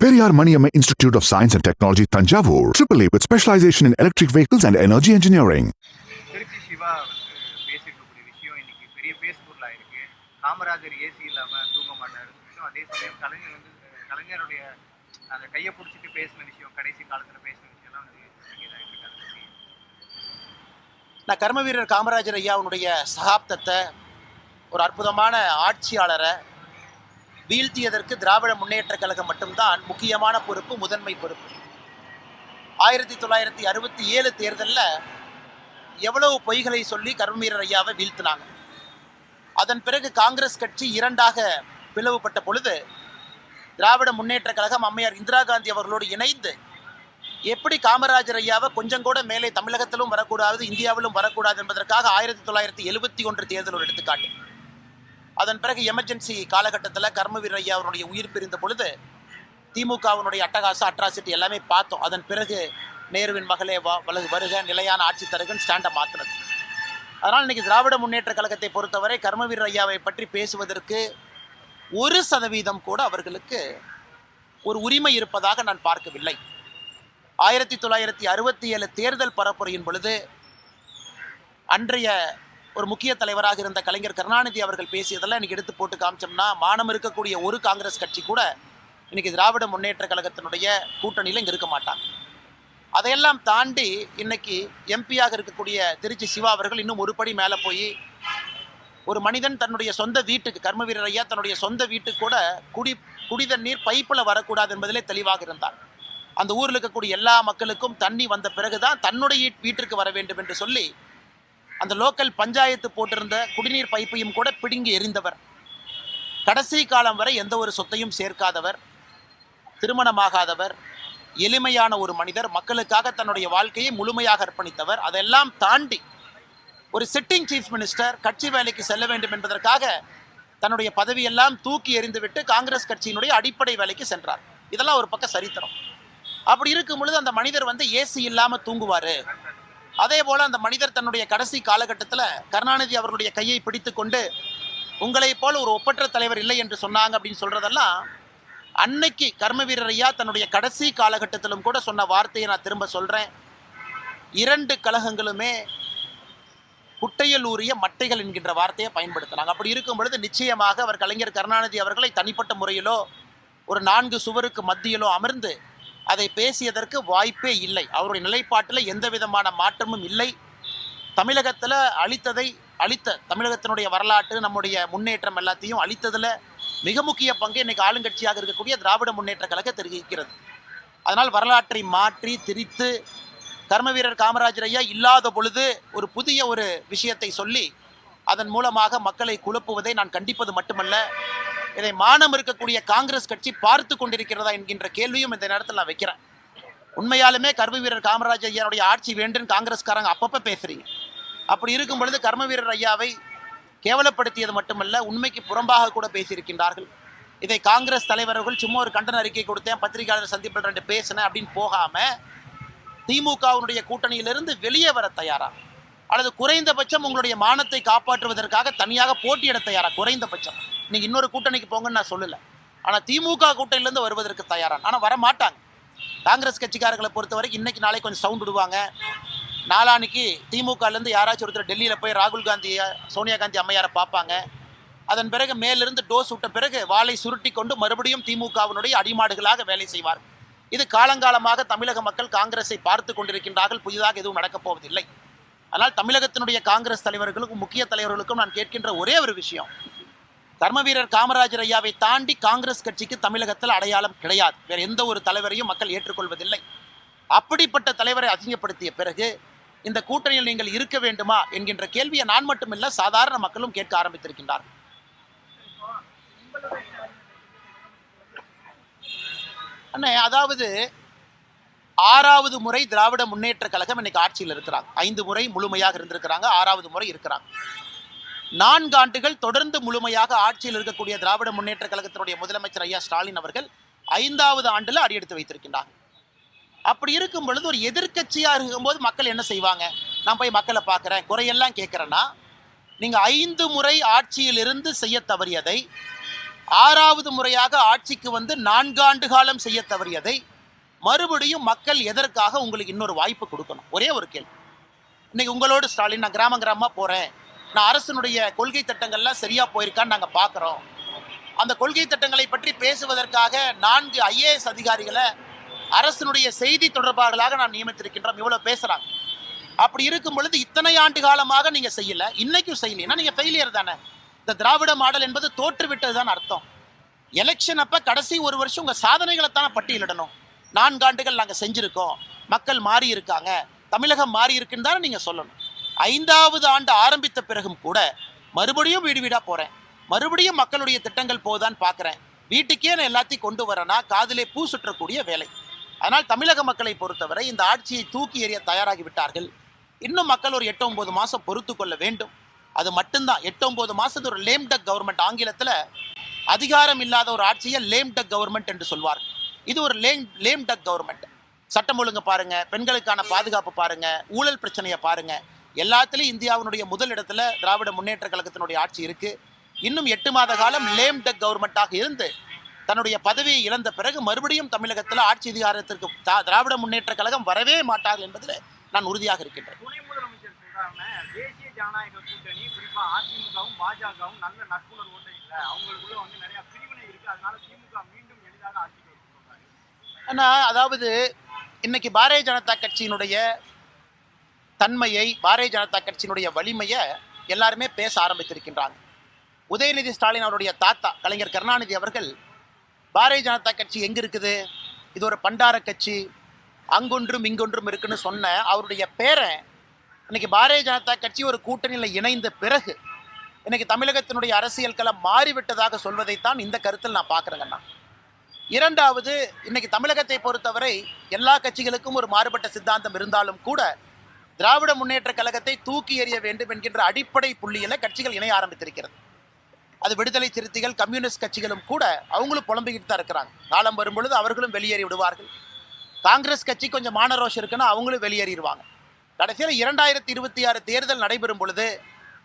Periyar Maniamma Institute of Science and Technology, Tanjavur, AAA with specialization in electric vehicles and energy engineering. Trichy Siva வந்து பேசியிருக்கக்கூடிய விஷயம் இன்னைக்கு பெரிய பேஸ்புக்கில் ஆயிருக்கு. காமராஜர் ஏசி இல்லாமல் தூங்க மாட்டார். அதே சமயம் கலைஞர் வந்து கலைஞருடைய அந்த கையை பிடிச்சிட்டு பேசின விஷயம் கடைசி காலத்தில் பேசின விஷயம்லாம் வந்து நான் கர்ம வீரர் காமராஜர் ஐயாவுடைய சகாப்தத்தை ஒரு அற்புதமான ஆட்சியாளரை வீழ்த்தியதற்கு திராவிட முன்னேற்ற கழகம் மட்டும்தான் முக்கியமான பொறுப்பு முதன்மை பொறுப்பு. ஆயிரத்தி தொள்ளாயிரத்தி அறுபத்தி ஏழு தேர்தலில் எவ்வளவு பொய்களை சொல்லி கர்ம ஐயாவை வீழ்த்தினாங்க. அதன் பிறகு காங்கிரஸ் கட்சி இரண்டாக பிளவுபட்ட பொழுது திராவிட முன்னேற்ற கழகம் அம்மையார் இந்திரா காந்தி அவர்களோடு இணைந்து எப்படி காமராஜர் ஐயாவை கொஞ்சம் கூட மேலே தமிழகத்திலும் வரக்கூடாது இந்தியாவிலும் வரக்கூடாது என்பதற்காக ஆயிரத்தி தொள்ளாயிரத்தி எழுபத்தி ஒன்று தேர்தல் ஒரு எடுத்துக்காட்டு. அதன் பிறகு எமர்ஜென்சி காலகட்டத்தில் கர்மவீர ஐயா அவருடைய உயிர் பிரிந்த பொழுது திமுகவினுடைய அட்டகாசம் அட்ராசிட்டி எல்லாமே பார்த்தோம். அதன் பிறகு நேருவின் மகளே வா வலது வருக நிலையான ஆட்சி தருகன் ஸ்டாண்டை மாற்றினது அதனால் இன்னைக்கு திராவிட முன்னேற்ற கழகத்தை பொறுத்தவரை கர்மவீர ஐயாவை பற்றி பேசுவதற்கு ஒரு சதவீதம் கூட அவர்களுக்கு ஒரு உரிமை இருப்பதாக நான் பார்க்கவில்லை. ஆயிரத்தி தொள்ளாயிரத்தி அறுபத்தி ஏழு தேர்தல் பரப்புரையின் பொழுது அன்றைய ஒரு முக்கிய தலைவராக இருந்த கலைஞர் கருணாநிதி அவர்கள் பேசியதெல்லாம் இன்றைக்கி எடுத்து போட்டு காமிச்சோம்னா மானம் இருக்கக்கூடிய ஒரு காங்கிரஸ் கட்சி கூட இன்றைக்கி திராவிட முன்னேற்ற கழகத்தினுடைய கூட்டணியில் இங்கே இருக்க மாட்டாங்க. அதையெல்லாம் தாண்டி இன்னைக்கு எம்பியாக இருக்கக்கூடிய திருச்சி சிவா அவர்கள் இன்னும் ஒரு படி மேலே போய் ஒரு மனிதன் தன்னுடைய சொந்த வீட்டுக்கு கர்ம வீரர் ஐயா தன்னுடைய சொந்த வீட்டுக்கு கூட குடி குடித நீர் பைப்பில் வரக்கூடாது என்பதிலே தெளிவாக இருந்தார். அந்த ஊரில் இருக்கக்கூடிய எல்லா மக்களுக்கும் தண்ணி வந்த பிறகுதான் தன்னுடைய வீட்டிற்கு வர வேண்டும் என்று சொல்லி அந்த லோக்கல் பஞ்சாயத்து போட்டிருந்த குடிநீர் பைப்பையும் கூட பிடுங்கி எறிந்தவர். கடைசி காலம் வரை எந்த ஒரு சொத்தையும் சேர்க்காதவர் திருமணமாகாதவர் எளிமையான ஒரு மனிதர் மக்களுக்காக தன்னுடைய வாழ்க்கையை முழுமையாக அர்ப்பணித்தவர். அதெல்லாம் தாண்டி ஒரு சிட்டிங் சீஃப் மினிஸ்டர் கட்சி வேலைக்கு செல்ல வேண்டும் என்பதற்காக தன்னுடைய பதவியெல்லாம் தூக்கி எறிந்துவிட்டு காங்கிரஸ் கட்சியினுடைய அடிப்படை வேலைக்கு சென்றார். இதெல்லாம் ஒரு பக்கம் சரித்திரம். அப்படி இருக்கும் பொழுது அந்த மனிதர் வந்து ஏசி இல்லாமல் தூங்குவார். அதே போல் அந்த மனிதர் தன்னுடைய கடைசி காலகட்டத்தில் கருணாநிதி அவர்களுடைய கையை பிடித்து கொண்டு உங்களைப் போல் ஒரு ஒப்பற்ற தலைவர் இல்லை என்று சொன்னாங்க அப்படின்னு சொல்கிறதெல்லாம் அன்னைக்கு கர்ம வீரர் ஐயா தன்னுடைய கடைசி காலகட்டத்திலும் கூட சொன்ன வார்த்தையை நான் திரும்ப சொல்கிறேன் இரண்டு கழகங்களுமே குட்டையில் ஊறிய மட்டைகள் என்கின்ற வார்த்தையை பயன்படுத்தினாங்க. அப்படி இருக்கும் பொழுது நிச்சயமாக அவர் கலைஞர் கருணாநிதி அவர்களை தனிப்பட்ட முறையிலோ ஒரு நான்கு சுவருக்கு மத்தியிலோ அமர்ந்து அதை பேசியதற்கு வாய்ப்பே இல்லை. அவருடைய நிலைப்பாட்டில் எந்த விதமான மாற்றமும் இல்லை. தமிழகத்தில் அழித்ததை அழித்த தமிழகத்தினுடைய வரலாற்று நம்முடைய முன்னேற்றம் எல்லாத்தையும் அழித்ததில் மிக முக்கிய பங்கு இன்னைக்கு ஆளுங்கட்சியாக இருக்கக்கூடிய திராவிட முன்னேற்ற கழக தெரிவிக்கிறது. அதனால் வரலாற்றை மாற்றி திரித்து கர்ம வீரர் காமராஜர் ஐயா இல்லாத பொழுது ஒரு புதிய ஒரு விஷயத்தை சொல்லி அதன் மூலமாக மக்களை குழப்புவதை நான் கண்டிப்பது மட்டுமல்ல இதை மானம் இருக்கக்கூடிய காங்கிரஸ் கட்சி பார்த்து கொண்டிருக்கிறதா என்கின்ற கேள்வியும் இந்த நேரத்தில் நான் வைக்கிறேன். உண்மையாலுமே கர்ம வீரர் காமராஜ் ஐயாவுடைய ஆட்சி வேண்டும் காங்கிரஸ்காரங்க அப்பப்போ பேசுறீங்க. அப்படி இருக்கும் பொழுது கர்ம வீரர் ஐயாவை கேவலப்படுத்தியது மட்டுமல்ல உண்மைக்கு புறம்பாக கூட பேசியிருக்கின்றார்கள். இதை காங்கிரஸ் தலைவர்கள் சும்மா ஒரு கண்டன அறிக்கை கொடுத்தேன் பத்திரிகையாளர் சந்திப்பில் ரெண்டு பேசினேன் அப்படின்னு போகாமல் திமுகவினுடைய கூட்டணியிலிருந்து வெளியே வர தயாரா? அல்லது குறைந்தபட்சம் உங்களுடைய மானத்தை காப்பாற்றுவதற்காக தனியாக போட்டியிட தயாரா? குறைந்தபட்சம். நீங்கள் இன்னொரு கூட்டணிக்கு போங்கன்னு நான் சொல்லலை. ஆனால் திமுக கூட்டணியிலேருந்து வருவதற்கு தயாராக ஆனால் வர மாட்டாங்க காங்கிரஸ் கட்சிக்காரர்களை பொறுத்த வரைக்கும் இன்னைக்கு நாளைக்கு கொஞ்சம் சவுண்ட் விடுவாங்க. நாளானிக்கு திமுகலேருந்து யாராச்சும் ஒருத்தர் டெல்லியில் போய் ராகுல் காந்தியை சோனியா காந்தி அம்மையாரை பார்ப்பாங்க. அதன் பிறகு மேலிருந்து டோஸ் விட்ட பிறகு வாளை சுருட்டி கொண்டு மறுபடியும் திமுகவினுடைய அடிமாடுகளாக வேலை செய்வார். இது காலங்காலமாக தமிழக மக்கள் காங்கிரஸை பார்த்து கொண்டிருக்கின்றார்கள். புதிதாக எதுவும் நடக்கப் போவதில்லை. ஆனால் தமிழகத்தினுடைய காங்கிரஸ் தலைவர்களுக்கும் முக்கிய தலைவர்களுக்கும் நான் கேட்கின்ற ஒரே ஒரு விஷயம். தர்மவீரர் காமராஜர் ஐயாவை தாண்டி காங்கிரஸ் கட்சிக்கு தமிழகத்தில் அடையாளம் கிடையாது. வேற எந்த ஒரு தலைவரையும் மக்கள் ஏற்றுக்கொள்வதில்லை. அப்படிப்பட்ட தலைவரை அசிங்கப்படுத்திய பிறகு இந்த கூட்டணியில் நீங்கள் இருக்க வேண்டுமா என்கின்ற கேள்வியை நான் மட்டுமில்ல சாதாரண மக்களும் கேட்க ஆரம்பித்திருக்கின்றார்கள். அண்ணே அதாவது ஆறாவது முறை திராவிட முன்னேற்ற கழகம் இன்னைக்கு ஆட்சியில் இருக்கிறாங்க. ஐந்து முறை முழுமையாக இருந்திருக்கிறாங்க ஆறாவது முறை இருக்கிறாங்க. நான்கு ஆண்டுகள் தொடர்ந்து முழுமையாக ஆட்சியில் இருக்கக்கூடிய திராவிட முன்னேற்ற கழகத்தினுடைய முதலமைச்சர் ஐயா ஸ்டாலின் அவர்கள் ஐந்தாவது ஆண்டில் அடியெடுத்து வைத்திருக்கின்றாங்க அப்படி இருக்கும் பொழுது ஒரு எதிர்கட்சியாக இருக்கும்போது மக்கள் என்ன செய்வாங்க? நான் போய் மக்களை பார்க்குறேன் குறையெல்லாம் கேட்குறேன்னா நீங்கள் ஐந்து முறை ஆட்சியிலிருந்து செய்ய தவறியதை ஆறாவது முறையாக ஆட்சிக்கு வந்து நான்காண்டு காலம் செய்ய தவறியதை மறுபடியும் மக்கள் எதற்காக உங்களுக்கு இன்னொரு வாய்ப்பு கொடுக்கணும்? ஒரே ஒரு கேள்வி. இன்னைக்கு உங்களோடு ஸ்டாலின் நான் கிராம கிராமமாக போகிறேன் நான் அரசினுடைய கொள்கை திட்டங்கள்லாம் சரியாக போயிருக்கான்னு நாங்கள் பார்க்குறோம் அந்த கொள்கை திட்டங்களை பற்றி பேசுவதற்காக நான்கு ஐஏஎஸ் அதிகாரிகளை அரசினுடைய செய்தி தொடர்பாளர்களாக நான் நியமித்திருக்கின்றோம். இவ்வளோ பேசுகிறாங்க அப்படி இருக்கும் பொழுது இத்தனை ஆண்டு காலமாக நீங்கள் செய்யல இன்னைக்கும் செய்யலைன்னா நீங்கள் ஃபெயிலியர் தானே. இந்த திராவிட மாடல் என்பது தோற்றுவிட்டது தான் அர்த்தம். எலெக்ஷன் அப்போ கடைசி ஒரு வருஷம் உங்கள் சாதனைகளை தானே பட்டியலிடணும். நான்காண்டுகள் நாங்கள் செஞ்சுருக்கோம். மக்கள் மாறி இருக்காங்க தமிழகம் மாறி இருக்குன்னு தானே நீங்கள் சொல்லணும். ஐந்தாவது ஆண்டு ஆரம்பித்த பிறகும் கூட மறுபடியும் வீடு வீடாக போகிறேன் மறுபடியும் மக்களுடைய திட்டங்கள் போதான்னு பார்க்குறேன் வீட்டுக்கே நான் எல்லாத்தையும் கொண்டு வரேன்னா காதிலே பூ சுற்றக்கூடிய வேலை. அதனால் தமிழக மக்களை பொறுத்தவரை இந்த ஆட்சியை தூக்கி எறிய தயாராகி விட்டார்கள். இன்னும் மக்கள் ஒரு எட்டு ஒம்பது மாதம் பொறுத்து கொள்ள வேண்டும். அது மட்டும்தான். எட்டு ஒம்பது மாதத்து ஒரு லேம் டக் கவர்மெண்ட் ஆங்கிலத்தில் அதிகாரம் இல்லாத ஒரு ஆட்சியை லேம் டக் கவர்மெண்ட் என்று சொல்வார் இது ஒரு லேம் லேம் டக் கவர்மெண்ட் சட்டம் ஒழுங்கு பாருங்கள் பெண்களுக்கான பாதுகாப்பு பாருங்கள் ஊழல் பிரச்சனையை பாருங்கள் எல்லாத்துலேயும் இந்தியாவினுடைய முதல் இடத்துல திராவிட முன்னேற்ற கழகத்தினுடைய ஆட்சி இருக்கு. இன்னும் எட்டு மாத காலம் லேம் டக் கவர்மெண்ட்டாக இருந்து தன்னுடைய பதவியை இழந்த பிறகு மறுபடியும் தமிழகத்தில் ஆட்சி அதிகாரத்திற்கு தா- திராவிட முன்னேற்ற கழகம் வரவே மாட்டார்கள் என்பதில் நான் உறுதியாக இருக்கின்றேன். துணை முதலமைச்சர் சொல்றாங்க தேசிய ஜனநாயக கூட்டணி குறிப்பா அதிமுகவும் பாஜகவும் நல்ல நட்புணர்வோடு இல்லை. அவங்களுக்குள்ள வந்து நிறைய பிரிவினை இருக்கு. அதனால திமுக மீண்டும் எளிதாக ஆட்சிக்கு வரும்னு சொல்றாங்க ஆனால் அதாவது இன்னைக்கு பாரதிய ஜனதா கட்சியினுடைய தன்மையை பாரதிய ஜனதா கட்சியினுடைய வலிமையை எல்லாருமே பேச ஆரம்பித்திருக்கின்றாங்க. உதயநிதி ஸ்டாலின் அவருடைய தாத்தா கலைஞர் கருணாநிதி அவர்கள் பாரதிய ஜனதா கட்சி எங்கே இருக்குது? இது ஒரு பண்டார கட்சி அங்கொன்றும் இங்கொன்றும் இருக்குன்னு சொன்ன அவருடைய பேரன் இன்னைக்கு பாரதிய ஜனதா கட்சி ஒரு கூட்டணியில் இணைந்த பிறகு இன்னைக்கு தமிழகத்தினுடைய அரசியல் களம் மாறிவிட்டதாக சொல்வதைத்தான் இந்த கருத்தில் நான் பார்க்குறேங்கண்ணா இரண்டாவது இன்னைக்கு தமிழகத்தை பொறுத்தவரை எல்லா கட்சிகளுக்கும் ஒரு மாறுபட்ட சித்தாந்தம் இருந்தாலும் கூட திராவிட முன்னேற்ற கழகத்தை தூக்கி எறிய வேண்டும் என்கின்ற அடிப்படை புள்ளியில் கட்சிகள் இணைய ஆரம்பித்திருக்கிறது. அது விடுதலை சிறுத்தைகள் கம்யூனிஸ்ட் கட்சிகளும் கூட அவங்களும் புலம்பிக்கிட்டு தான் இருக்கிறாங்க. காலம் வரும்பொழுது அவர்களும் வெளியேறி விடுவார்கள். காங்கிரஸ் கட்சி கொஞ்சம் மானரோஷம் இருக்குன்னா அவங்களும் வெளியேறிடுவாங்க. கடைசியில் இரண்டாயிரத்தி இருபத்தி ஆறு தேர்தல் நடைபெறும் பொழுது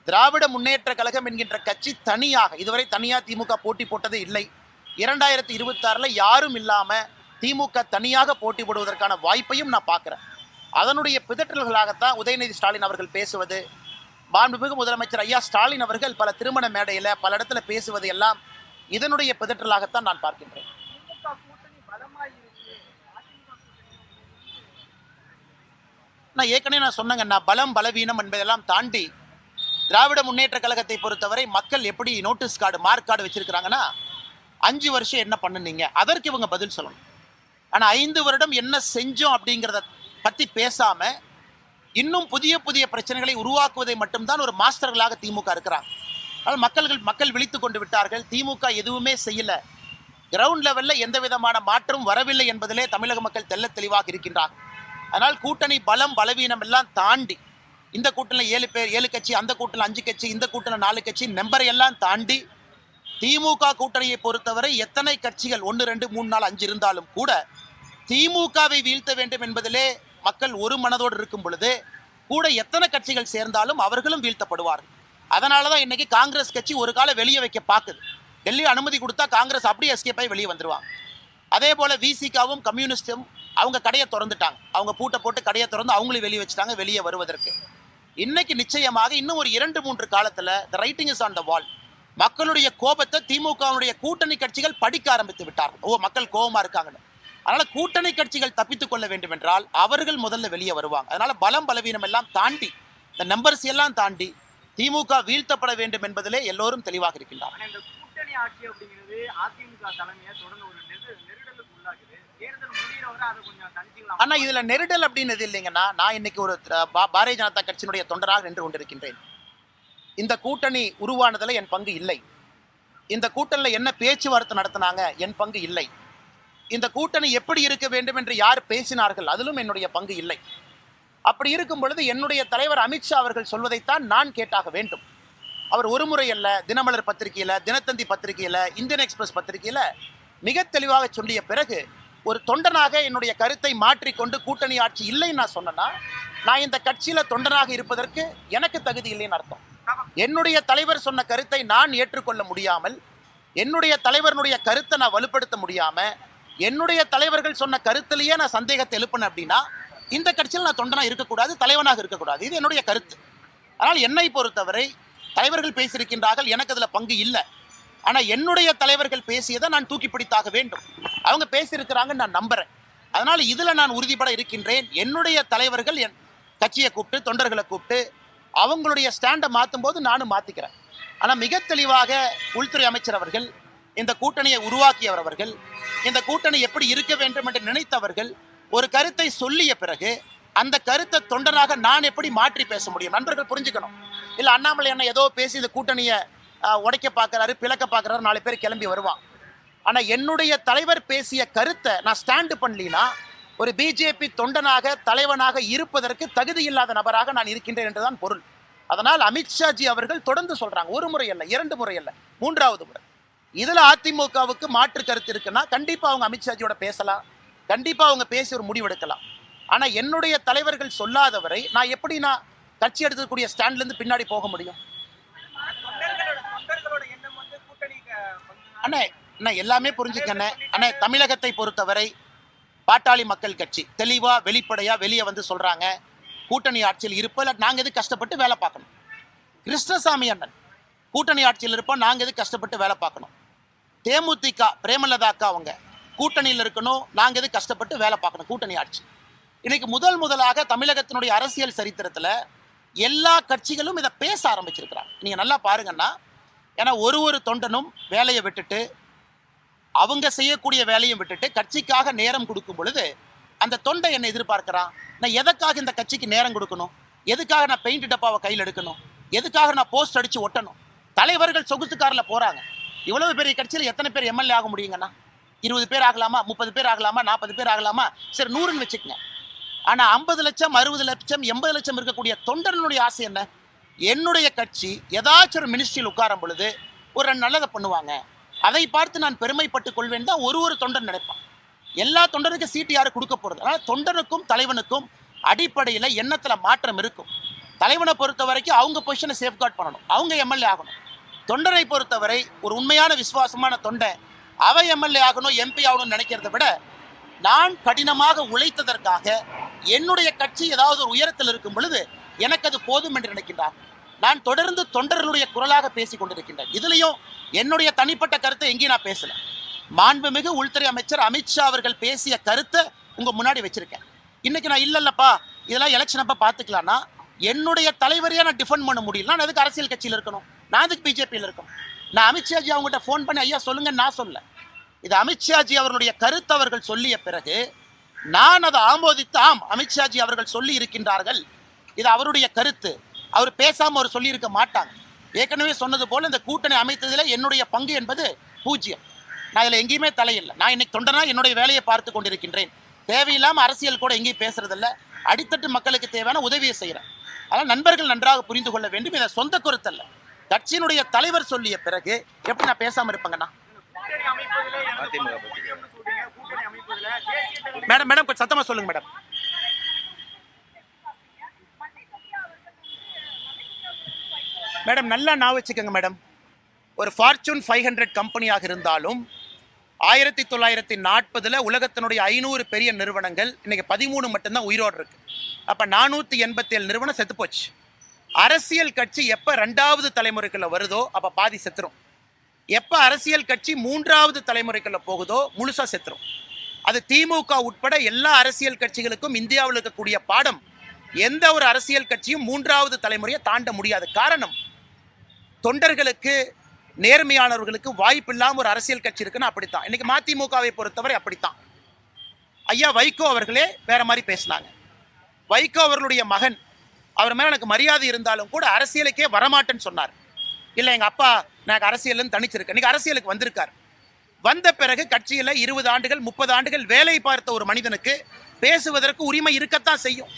திராவிட முன்னேற்ற கழகம் என்கின்ற கட்சி தனியாக இதுவரை தனியாக திமுக போட்டி போட்டதே இல்லை. இரண்டாயிரத்தி இருபத்தாறில் யாரும் இல்லாமல் திமுக தனியாக போட்டி போடுவதற்கான வாய்ப்பையும் நான் பார்க்குறேன். அதனுடைய பிதற்றல்களாகத்தான் உதயநிதி ஸ்டாலின் அவர்கள் பேசுவது. மாண்புமிகு முதலமைச்சர் ஐயா ஸ்டாலின் அவர்கள் பல திருமண மேடையில் பல இடத்துல பேசுவது எல்லாம் இதனுடைய பிதற்றலாகத்தான் நான் பார்க்கின்றேன். நான் ஏற்கனவே நான் சொன்னேங்க நான் பலம் பலவீனம் என்பதெல்லாம் தாண்டி திராவிட முன்னேற்ற கழகத்தை பொறுத்தவரை மக்கள் எப்படி நோட்டீஸ் கார்டு மார்க் கார்டு வச்சிருக்கிறாங்கன்னா அஞ்சு வருஷம் என்ன பண்ணுனீங்க? அதற்கு இவங்க பதில் சொல்லணும். ஆனால் ஐந்து வருடம் என்ன செஞ்சோம் அப்படிங்கிறத பற்றி பேசாம இன்னும் புதிய புதிய பிரச்சனைகளை உருவாக்குவதை மட்டும்தான் ஒரு மாஸ்டர்களாக திமுக இருக்கிறாங்க. அதனால் மக்கள்கள் மக்கள் விழித்து கொண்டு விட்டார்கள். திமுக எதுவுமே செய்யலை. கிரவுண்ட் லெவலில் எந்த விதமான மாற்றமும் வரவில்லை என்பதிலே தமிழக மக்கள் தெல்ல தெளிவாக இருக்கின்றார்கள். அதனால் கூட்டணி பலம் பலவீனம் எல்லாம் தாண்டி இந்த கூட்டணியில் ஏழு பேர் ஏழு கட்சி அந்த கூட்டணியில் அஞ்சு கட்சி இந்த கூட்டணியில் நாலு கட்சி நம்பரை எல்லாம் தாண்டி திமுக கூட்டணியை பொறுத்தவரை எத்தனை கட்சிகள் ஒன்று ரெண்டு மூணு நாள் அஞ்சு இருந்தாலும் கூட திமுகவை வீழ்த்த வேண்டும் என்பதிலே மக்கள் ஒரு மனதோடு இருக்கும் பொழுது கூட எத்தனை கட்சிகள் சேர்ந்தாலும் அவர்களும் வீழ்த்தப்படுவார்கள். அதனால தான் இன்னைக்கு காங்கிரஸ் கட்சி ஒரு காலம் வெளியே வைக்க பார்க்குது. டெல்லி அனுமதி கொடுத்தா காங்கிரஸ் அப்படியே எஸ்கேப் ஆகி வெளியே வந்துருவாங்க. அதே போல் விசிகாவும் கம்யூனிஸ்டும் அவங்க கடையை திறந்துட்டாங்க. அவங்க பூட்டை போட்டு கடையை திறந்து அவங்களையும் வெளியே வச்சுட்டாங்க வெளியே வருவதற்கு. இன்னைக்கு நிச்சயமாக இன்னும் ஒரு இரண்டு மூன்று காலத்தில் the writing is on the wall மக்களுடைய கோபத்தை திமுகவுடைய கூட்டணி கட்சிகள் படிக்க ஆரம்பித்து விட்டார்கள். ஓ மக்கள் கோபமாக இருக்காங்கன்னு. அதனால கூட்டணி கட்சிகள் தப்பித்துக் கொள்ள வேண்டும் என்றால் அவர்கள் முதல்ல வெளியே வருவாங்க. அதனால பலம் பலவீனம் எல்லாம் தாண்டி இந்த நம்பர்ஸ் எல்லாம் தாண்டி திமுக வீழ்த்தப்பட வேண்டும் என்பதிலே எல்லோரும் தெளிவாக இருக்கின்றார் ஆனா இதுல நெருடல் அப்படின்னு எது இல்லைங்கன்னா நான் இன்னைக்கு ஒரு பாரதிய ஜனதா கட்சியினுடைய தொண்டராக நின்று கொண்டிருக்கின்றேன். இந்த கூட்டணி உருவானதுல என் பங்கு இல்லை. இந்த கூட்டணியில் என்ன பேச்சுவார்த்தை நடத்தினாங்க என் பங்கு இல்லை. இந்த கூட்டணி எப்படி இருக்க வேண்டும் என்று யார் பேசினார்கள்? அதிலும் என்னுடைய பங்கு இல்லை. அப்படி இருக்கும் பொழுது என்னுடைய தலைவர் அமித்ஷா அவர்கள் சொல்வதைத்தான் நான் கேட்டாக வேண்டும். அவர் ஒரு முறை அல்ல தினமலர் பத்திரிகையில் தினத்தந்தி பத்திரிகையில் இந்தியன் எக்ஸ்பிரஸ் பத்திரிகையில் மிக தெளிவாக சொல்லிய பிறகு ஒரு தொண்டனாக என்னுடைய கருத்தை மாற்றிக்கொண்டு கூட்டணி ஆட்சி இல்லைன்னு நான் சொன்னேன்னா நான் இந்த கட்சியில் தொண்டனாக இருப்பதற்கு எனக்கு தகுதி இல்லைன்னு அர்த்தம். என்னுடைய தலைவர் சொன்ன கருத்தை நான் ஏற்றுக்கொள்ள முடியாமல் என்னுடைய தலைவர்களுடைய கருத்தை நான் வலுப்படுத்த முடியாமல் என்னுடைய தலைவர்கள் சொன்ன கருத்திலேயே நான் சந்தேகத்தை எழுப்பினேன் அப்படின்னா இந்த கட்சியில் நான் தொண்டனாக இருக்கக்கூடாது தலைவனாக இருக்கக்கூடாது. இது என்னுடைய கருத்து. ஆனால் என்னை பொறுத்தவரை தலைவர்கள் பேசியிருக்கின்றார்கள் எனக்கு அதில் பங்கு இல்லை. ஆனால் என்னுடைய தலைவர்கள் பேசியதை நான் தூக்கி பிடித்தாக வேண்டும். அவங்க பேசியிருக்கிறாங்கன்னு நான் நம்புகிறேன் அதனால் இதில் நான் உறுதிப்பட இருக்கின்றேன். என்னுடைய தலைவர்கள் என் கட்சியை கூப்பிட்டு தொண்டர்களை கூப்பிட்டு அவங்களுடைய ஸ்டாண்டை மாற்றும் போது நானும் மாற்றிக்கிறேன் ஆனால் மிக தெளிவாக உள்துறை அமைச்சர் அவர்கள் இந்த கூட்டணியை உருவாக்கியவர் அவர்கள். இந்த கூட்டணி எப்படி இருக்க வேண்டும் என்று நினைத்தவர்கள் ஒரு கருத்தை சொல்லிய பிறகு அந்த கருத்தை தொண்டனாக நான் எப்படி மாற்றி பேச முடியும்? நண்பர்கள் புரிஞ்சுக்கணும். இல்லை அண்ணாமலை என்ன ஏதோ பேசி இந்த கூட்டணியை உடைக்க பார்க்கறாரு பிளக்க பார்க்கறாரு நாலு பேர் கிளம்பி வருவான். ஆனால் என்னுடைய தலைவர் பேசிய கருத்தை நான் ஸ்டாண்டு பண்ணலினா ஒரு பிஜேபி தொண்டனாக தலைவனாக இருப்பதற்கு தகுதி இல்லாத நபராக நான் இருக்கின்றேன் என்றுதான் பொருள். அதனால் அமித்ஷாஜி அவர்கள் தொடர்ந்து சொல்கிறாங்க ஒரு முறை அல்ல இரண்டு முறை அல்ல மூன்றாவது முறை. இதில் அதிமுகவுக்கு மாற்று கருத்து இருக்குன்னா கண்டிப்பாக அவங்க அமித்ஷாஜியோட பேசலாம். கண்டிப்பாக அவங்க பேசி ஒரு முடிவெடுக்கலாம் ஆனால் என்னுடைய தலைவர்கள் சொல்லாதவரை நான் எப்படி நான் கட்சி எடுத்துக்கூடிய ஸ்டாண்ட்லேருந்து பின்னாடி போக முடியும்? அண்ணே அண்ணா எல்லாமே புரிஞ்சுக்கண்ணே அண்ணே. தமிழகத்தை பொறுத்தவரை பாட்டாளி மக்கள் கட்சி தெளிவாக வெளிப்படையாக வெளியே வந்து சொல்கிறாங்க கூட்டணி ஆட்சியில் இருப்பதில் நாங்கள் எது கஷ்டப்பட்டு வேலை பார்க்கணும்? கிருஷ்ணசாமி அண்ணன் கூட்டணி ஆட்சியில் இருப்போம். நாங்கள் எது கஷ்டப்பட்டு வேலை பார்க்கணும்? தேமுதிக பிரேமலதா அக்கா அவங்க கூட்டணியில் இருக்கணும். நாங்கள் எது கஷ்டப்பட்டு வேலை பார்க்கணும்? கூட்டணி ஆட்சி. இன்னைக்கு முதல் முதலாக தமிழகத்தினுடைய அரசியல் சரித்திரத்தில் எல்லா கட்சிகளும் இதை பேச ஆரம்பிச்சிருக்கிறாங்க. நீங்கள் நல்லா பாருங்கன்னா ஏன்னா ஒரு ஒரு தொண்டனும் வேலையை விட்டுட்டு அவங்க செய்யக்கூடிய வேலையும் விட்டுட்டு கட்சிக்காக நேரம் கொடுக்கும் பொழுது அந்த தொண்டை என்னை எதிர்பார்க்கிறான்? நான் எதற்காக இந்த கட்சிக்கு நேரம் கொடுக்கணும்? எதுக்காக நான் பெயிண்ட் டப்பாவை கையில் எடுக்கணும்? எதுக்காக நான் போஸ்ட் அடித்து ஒட்டணும்? தலைவர்கள் சொகுசுக்காரில் போகிறாங்க இவ்வளவு பெரிய கட்சியில் எத்தனை பேர் எம்எல்ஏ ஆக முடியுங்கண்ணா? இருபது பேர் ஆகலாமா? முப்பது பேர் ஆகலாமா? நாற்பது பேர் ஆகலாமா? சரி நூறுன்னு வச்சுக்கங்க. ஆனால் ஐம்பது லட்சம் அறுபது லட்சம் எண்பது லட்சம் இருக்கக்கூடிய தொண்டர்களுடைய ஆசை என்ன? என்னுடைய கட்சி ஏதாச்சும் ஒரு மினிஸ்ட்ரியில் உட்காரும் பொழுது ஒரு ரெண்டு நல்லதை பண்ணுவாங்க. அதை பார்த்து நான் பெருமைப்பட்டுக் கொள்வேன் தான் ஒரு ஒரு தொண்டன் நினைப்பான். எல்லா தொண்டருக்கும் சீட்டு யாரும் கொடுக்க போகிறது அதனால தொண்டனுக்கும் தலைவனுக்கும் அடிப்படையில் எண்ணத்தில் மாற்றம் இருக்கும். தலைவனை பொறுத்த வரைக்கும் அவங்க பொசிஷனை சேஃப்கார்ட் பண்ணணும். அவங்க எம்எல்ஏ ஆகணும். தொண்டரை பொறுத்தவரை ஒரு உண்மையான விசுவாசமான தொண்டை. அவை எம்எல்ஏ ஆகணும் எம்பி ஆகணும்னு நினைக்கிறத விட நான் கடினமாக உழைத்ததற்காக என்னுடைய கட்சி ஏதாவது ஒரு உயரத்தில் இருக்கும் பொழுது எனக்கு அது போதும் என்று நினைக்கின்றார். நான் தொடர்ந்து தொண்டர்களுடைய குரலாக பேசி கொண்டிருக்கின்றேன். இதுலேயும் என்னுடைய தனிப்பட்ட கருத்தை எங்கேயும் நான் பேசல. மாண்புமிகு உள்துறை அமைச்சர் அமித்ஷா அவர்கள் பேசிய கருத்தை உங்கள் முன்னாடி வச்சிருக்கேன். இன்னைக்கு நான் இல்லைல்லப்பா இதெல்லாம் எலெக்ஷன் அப்போ பார்த்துக்கலான்னா என்னுடைய தலைவரையே நான் டிஃபெண்ட் பண்ண முடியல நான் எதுக்கு அரசியல் கட்சியில் இருக்கணும்? நான் எதுக்கு பிஜேபியில் இருக்கோம்? நான் அமித்ஷாஜி அவங்ககிட்ட ஃபோன் பண்ணி ஐயா சொல்லுங்கன்னு நான் சொல்ல இது அமித்ஷாஜி அவர்களுடைய கருத்து அவர்கள் சொல்லிய பிறகு நான் அதை ஆமோதித்து ஆம் அமித்ஷாஜி அவர்கள் சொல்லி இருக்கின்றார்கள். இது அவருடைய கருத்து. அவர் பேசாமல் அவர் சொல்லியிருக்க மாட்டாங்க. ஏற்கனவே சொன்னது போல் இந்த கூட்டணி அமைத்ததில் என்னுடைய பங்கு என்பது பூஜ்ஜியம். நான் இதில் எங்கேயுமே தலையில்லை. நான் இன்னைக்கு தொண்டனா என்னுடைய வேலையை பார்த்து கொண்டிருக்கின்றேன். தேவையில்லாமல் அரசியல் கூட எங்கேயும் பேசுறதில்ல. அடித்தட்டு மக்களுக்கு தேவையான உதவியை செய்கிறேன் அதனால் நண்பர்கள் நன்றாக புரிந்து கொள்ள வேண்டும். இதை சொந்த கருத்தல்ல. கட்சியினுடைய தலைவர் சொல்லிய பிறகு எப்படி நான் பேசாம இருப்பேங்கண்ணா? மேடம் மேடம் கொஞ்சம் சத்தமா சொல்லுங்க மேடம். மேடம் நல்லா நான் வச்சுக்கோங்க மேடம். ஒரு ஃபார்ச்சூன் ஃபைவ் ஹண்ட்ரட் கம்பெனியாக இருந்தாலும் ஆயிரத்தி தொள்ளாயிரத்தி நாற்பதுல உலகத்தினுடைய ஐநூறு பெரிய நிறுவனங்கள் இன்னைக்கு பதிமூணு மட்டும்தான் உயிரோடு இருக்கு. அப்ப நானூத்தி எண்பத்தி ஏழு நிறுவனம் செத்து போச்சு. அரசியல் கட்சி எப்போ ரெண்டாவது தலைமுறைக்குள்ள வருதோ அப்போ பாதி செத்துரும். எப்போ அரசியல் கட்சி மூன்றாவது தலைமுறைக்குள்ள போகுதோ முழுசாக செத்துரும். அது திமுக உட்பட எல்லா அரசியல் கட்சிகளுக்கும் இந்தியாவில் இருக்கக்கூடிய பாடம் எந்த ஒரு அரசியல் கட்சியும் மூன்றாவது தலைமுறையை தாண்ட முடியாது. காரணம் தொண்டர்களுக்கு நேர்மையானவர்களுக்கு வாய்ப்பு இல்லாமல் ஒரு அரசியல் கட்சி இருக்குன்னு அப்படித்தான். இன்னைக்கு மதிமுகவை பொறுத்தவரை அப்படித்தான். ஐயா வைகோ அவர்களே வேற மாதிரி பேசினாங்க. வைகோ அவர்களுடைய மகன் அவர் மேலே எனக்கு மரியாதை இருந்தாலும் கூட அரசியலுக்கே வரமாட்டேன்னு சொன்னார். இல்லை எங்கள் அப்பா எனக்கு அரசியல்னு தனிச்சிருக்கேன். இன்றைக்கி அரசியலுக்கு வந்திருக்கார். வந்த பிறகு கட்சியில் இருபது ஆண்டுகள் முப்பது ஆண்டுகள் வேலை பார்த்த ஒரு மனிதனுக்கு பேசுவதற்கு உரிமை இருக்கத்தான் செய்யும்.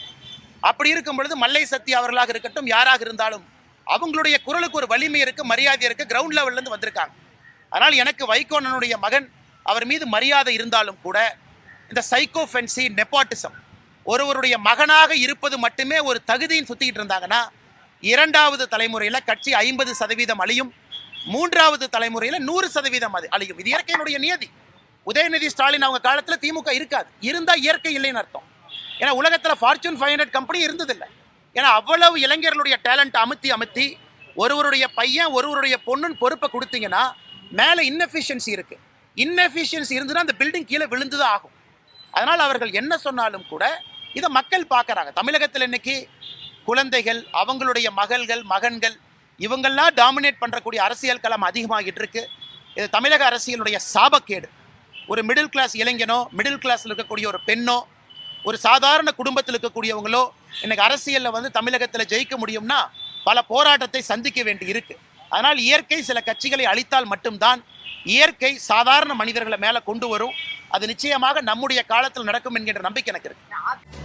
அப்படி இருக்கும் பொழுது மல்லை சக்தி அவர்களாக இருக்கட்டும் யாராக இருந்தாலும் அவங்களுடைய குரலுக்கு ஒரு வலிமை இருக்கு மரியாதை இருக்கு கிரவுண்ட் லெவல்லேருந்து வந்திருக்காங்க. அதனால் எனக்கு வைகோனனுடைய மகன் அவர் மீது மரியாதை இருந்தாலும் கூட இந்த சைக்கோஃபென்சி நெப்பாட்டிசம் ஒருவருடைய மகனாக இருப்பது மட்டுமே ஒரு தகுதியின் சுத்திட்டு இருந்தாங்கன்னா இரண்டாவது தலைமுறையில் கட்சி ஐம்பது சதவீதம் அழியும். மூன்றாவது தலைமுறையில் நூறு சதவீதம் அது அழியும். இது இயற்கையினுடைய நியதி. உதயநிதி ஸ்டாலின் அவங்க காலத்தில் திமுக இருக்காது. இருந்தால் இயற்கை இல்லைன்னு அர்த்தம். ஏன்னா உலகத்தில் ஃபார்ச்சூன் ஃபைவ் ஹண்ட்ரட் கம்பெனி இருந்ததில்லை. ஏன்னா அவ்வளவு இளைஞர்களுடைய டேலண்ட் அமுத்தி அமுத்தி ஒருவருடைய பையன் ஒருவருடைய பொண்ணுன்னு பொறுப்பை கொடுத்தீங்கன்னா மேலே இன்னெஃபிஷியன்சி இருக்குது இன்னெஃபிஷியன்சி இருந்ததுன்னா அந்த பில்டிங் கீழே விழுந்து தான் ஆகும். அதனால் அவர்கள் என்ன சொன்னாலும் கூட இதை மக்கள் பார்க்குறாங்க தமிழகத்தில் இன்னைக்கு குழந்தைகள் அவங்களுடைய மகள்கள் மகன்கள் இவங்கள்லாம் டாமினேட் பண்ணுறக்கூடிய அரசியல் களம் அதிகமாகிட்டு இருக்கு இது தமிழக அரசியலுடைய சாபக்கேடு. ஒரு மிடில் கிளாஸ் இளைஞனோ மிடில் கிளாஸில் இருக்கக்கூடிய ஒரு பெண்ணோ ஒரு சாதாரண குடும்பத்தில் இருக்கக்கூடியவங்களோ இன்னைக்கு அரசியலில் வந்து தமிழகத்தில் ஜெயிக்க முடியும்னா பல போராட்டத்தை சந்திக்க வேண்டி இருக்கு. அதனால் இயற்கை சில கட்சிகளை அழித்தால் மட்டும்தான் இயற்கை சாதாரண மனிதர்களை மேலே கொண்டு வரும். அது நிச்சயமாக நம்முடைய காலத்தில் நடக்கும் என்கின்ற நம்பிக்கை எனக்கு இருக்கு.